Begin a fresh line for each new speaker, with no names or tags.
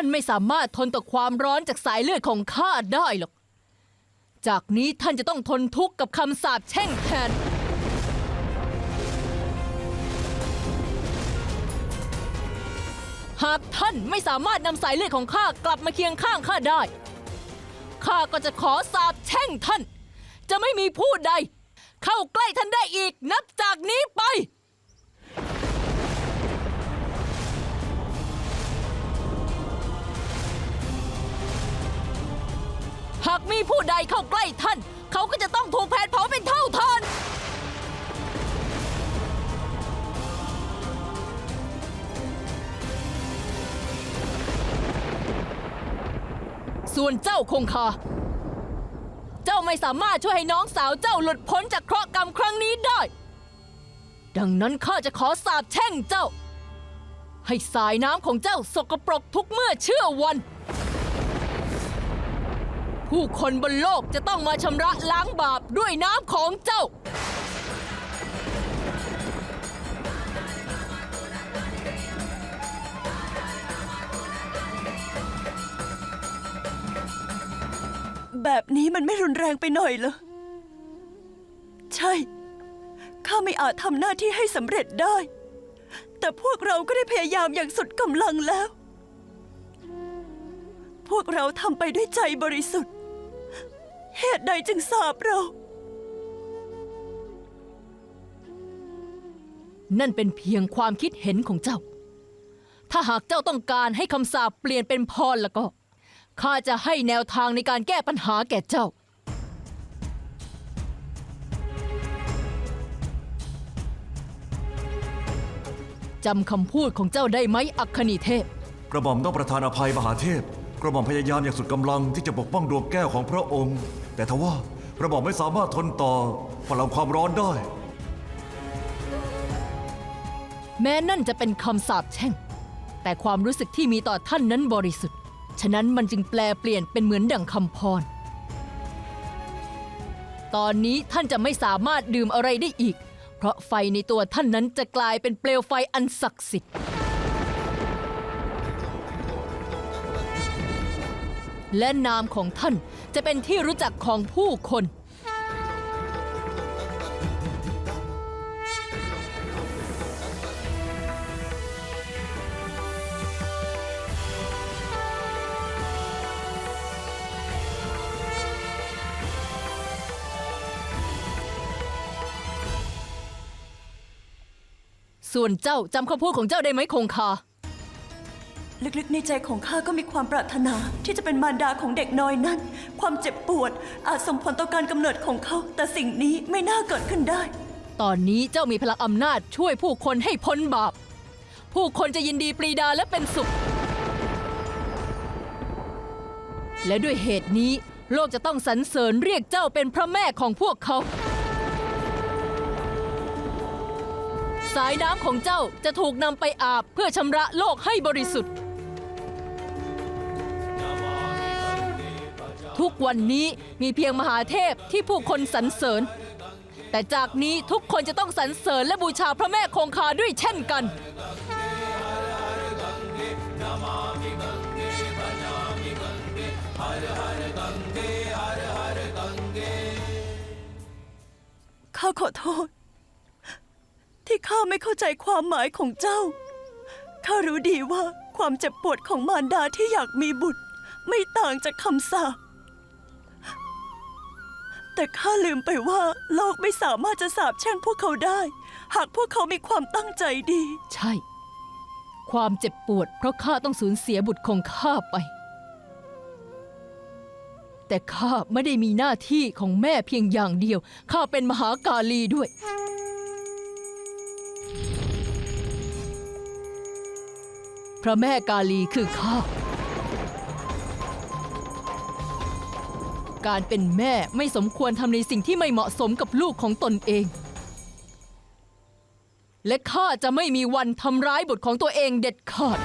ท่านไม่สามารถทนต่อความร้อนจากสายเลือดของข้าได้หรอก จากนี้ท่านจะต้องทนทุกข์กับคำสาปแช่งแทน หากท่านไม่สามารถนำสายเลือดของข้ากลับมาเคียงข้างข้าได้ ข้าก็จะขอสาปแช่งท่าน จะไม่มีผู้ใด เข้าใกล้ท่านได้อีกนับจากนี้ไปากมีผู้ใดเข้าใกล้ท่าน เขาก็จะต้องถูกแผดเผาเป็นเท่าทาน ส่วนเจ้าคงคา เจ้าไม่สามารถช่วยให้น้องสาวเจ้าหลุดพ้นจากเคราะห์กรรมครั้งนี้ได้ ดังนั้นข้าจะขอสาปแช่งเจ้า ให้สายน้ำของเจ้าสกปรกทุกเมื่อเชื่อวัน ผู้คนบนโลกจะต้องมาชำระล้างบาปด้วยน้ำของเจ้า
แบบนี้มันไม่รุนแรงไปหน่อยเหรอ ใช่ ข้าไม่อาจทำหน้าที่ให้สำเร็จได้ แต่พวกเราก็ได้พยายามอย่างสุดกำลังแล้ว พวกเราทำไปด้วยใจบริสุทธิ์ เหตุใดจึงสาบเรา
นั่นเป็นเพียงความคิดเห็นของเจ้า ถ้าหากเจ้าต้องการให้คำสาปเปลี่ยนเป็นพรแล้วก็ ข้าจะให้แนวทางในการแก้ปัญหาแก่เจ้า จำคำพูดของเจ้าได้ไหมอัคคณีเทพ
กระหม่อมต้องประทานอภัยมหาเทพ กระหม่อมพยายามอย่างสุดกำลังที่จะปกป้องดวงแก้วของพระองค์ แต่ทว่าระหม่อมไม่สามารถทนต่อพลังความร้อนได้
แม้นั่นจะเป็นคำสาปแช่ง แต่ความรู้สึกที่มีต่อท่านนั้นบริสุทธิ์ ฉะนั้นมันจึงแปลเปลี่ยนเป็นเหมือนดั่งคำพร ตอนนี้ท่านจะไม่สามารถดื่มอะไรได้อีก เพราะไฟในตัวท่านนั้นจะกลายเป็นเปลวไฟอันศักดิ์สิทธิ์ และนามของท่านจะเป็นที่รู้จักของผู้คน ส่วนเจ้าจำคำพูดของเจ้าได้ไหมคงคา
ลึกๆในใจของข้าก็มีความปรารถนาที่จะเป็นมารดาของเด็กน้อยนั้น ความเจ็บปวดอาจส่งผลต่อการกำเนิดของเขา แต่สิ่งนี้ไม่น่าเกิดขึ้นได้
ตอนนี้เจ้ามีพลังอำนาจช่วยผู้คนให้พ้นบาป ผู้คนจะยินดีปรีดาและเป็นสุข และด้วยเหตุนี้ โลกจะต้องสรรเสริญเรียกเจ้าเป็นพระแม่ของพวกเขา สายน้ำของเจ้าจะถูกนำไปอาบเพื่อชำระโลกให้บริสุทธิ์ ทุกวันนี้มีเพียงมหาเทพที่ผู้คนสรรเสริญ แต่จากนี้ทุกคนจะต้องสรรเสริญและบูชาพระแม่คงคาด้วยเช่นกัน
ข้าขอโทษ ที่ข้าไม่เข้าใจความหมายของเจ้า ข้ารู้ดีว่าความเจ็บปวดของมารดาที่อยากมีบุตร ไม่ต่างจากคำสาป แต่ข้าลืมไปว่าโลกไม่สามารถจะสาปแช่งพวกเขาได้ หากพวกเขามีความตั้งใจดี
ใช่ ความเจ็บปวด เพราะข้าต้องสูญเสียบุตรของข้าไป แต่ข้าไม่ได้มีหน้าที่ของแม่เพียงอย่างเดียว ข้าเป็นมหากาลีด้วย พระแม่กาลีคือข้า การเป็นแม่ไม่สมควรทำในสิ่งที่ไม่เหมาะสมกับลูกของตนเอง และข้าจะไม่มีวันทำร้ายบุตรของตัวเองเด็ดขาด